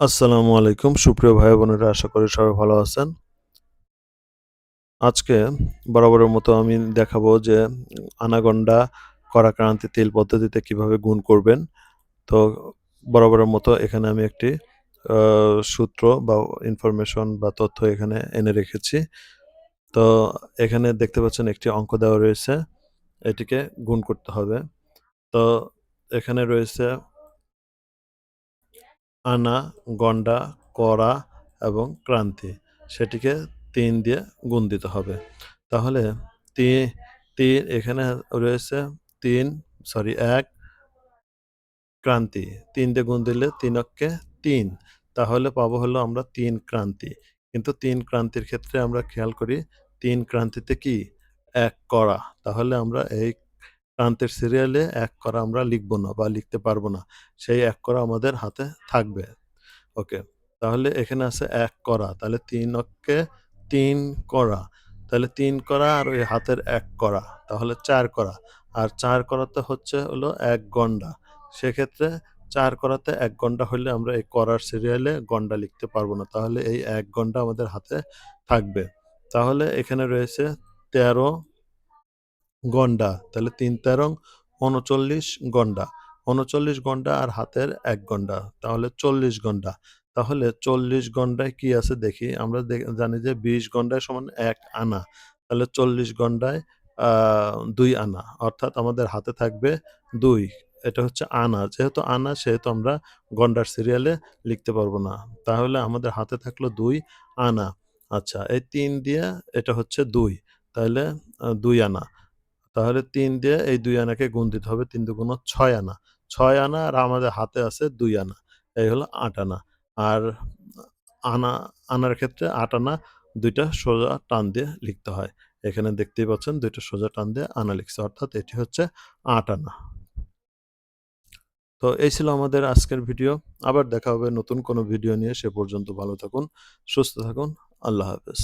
আসসালামু আলাইকুম। সুপ্রিয় ভাই বোনেরা, আশা করি সবাই ভালো আছেন। আজকে বরাবরের মতো আমি দেখাবো যে আনাগন্ডা করাক্রান্তি তেল পদ্ধতিতে কীভাবে গুণ করবেন। তো বরাবরের মতো এখানে আমি একটি সূত্র বা ইনফরমেশন বা তথ্য এখানে এনে রেখেছি। তো এখানে দেখতে পাচ্ছেন একটি অঙ্ক দেওয়া রয়েছে, এটিকে গুণ করতে হবে। তো এখানে রয়েছে আনা গন্ডা করা এবং ক্রান্তি, সেটিকে তিন দিয়ে গুণ দিতে হবে। তাহলে তিন তিন এখানে রয়েছে তিন সরি এক, ক্রান্তি। তিন দিয়ে গুণ দিলে তিন অক্ষে তিন। তাহলে পাবো হলো আমরা তিন ক্রান্তি। কিন্তু তিন ক্রান্তির ক্ষেত্রে আমরা খেয়াল করি, তিন ক্রান্তিতে কি? এক, করা। তাহলে আমরা এই ক্রান্তির সিরিয়ালে এক করা আমরা লিখব না বা লিখতে পারব না। সেই এক করা আমাদের হাতে থাকবে। ওকে, তাহলে এখানে আছে এক করা। তাহলে তিন অক্ষে তিন করা। তাহলে তিন করা আর ওই হাতের এক করা। তাহলে চার করা। আর চার করাতে হচ্ছে হলো এক গন্ডা। সেক্ষেত্রে চার করাতে এক গন্ডা হলে আমরা এই করার সিরিয়ালে গন্ডা লিখতে পারব না। তাহলে এই এক গন্ডা আমাদের হাতে থাকবে। তাহলে এখানে রয়েছে তেরো গন্ডা, তাহলে তিন তেরং, উনচল্লিশ গন্ডা। উনচল্লিশ গন্ডা আর হাতের এক গন্ডা, তাহলে চল্লিশ গন্ডা। তাহলে চল্লিশ গন্ডায় কি আছে দেখি, আমরা জানি যে বিশ গন্ডায় সমান এক আনা, তাহলে চল্লিশ গন্ডায় দুই আনা, অর্থাৎ আমাদের হাতে থাকবে দুই, এটা হচ্ছে আনা। যেহেতু আনা, সেহেতু আমরা গন্ডার সিরিয়ালে লিখতে পারব না। তাহলে আমাদের হাতে থাকল দুই আনা। আচ্ছা এই তিন দিয়ে এটা হচ্ছে দুই, তাহলে দুই আনা। তাহলে তিন দিয়ে এই দুই আনাকে গুণ দিতে হবে তিন দুগুণ ছয় আনা। ছয় আনা আর আমাদের হাতে আছে দুই আনা। এই হলো আট আনা। আর আনা, আনার ক্ষেত্রে আট আনা দুইটা সোজা টান দিয়ে লিখতে হয়। এখানে দেখতেই পাচ্ছেন দুইটা সোজা টান দিয়ে আনা লিখছে। অর্থাৎ এটি হচ্ছে আট আনা। তো এই ছিল আমাদের আজকের ভিডিও। আবার দেখা হবে নতুন কোনো ভিডিও নিয়ে। সে পর্যন্ত ভালো থাকুন, সুস্থ থাকুন। আল্লাহ হাফেজ।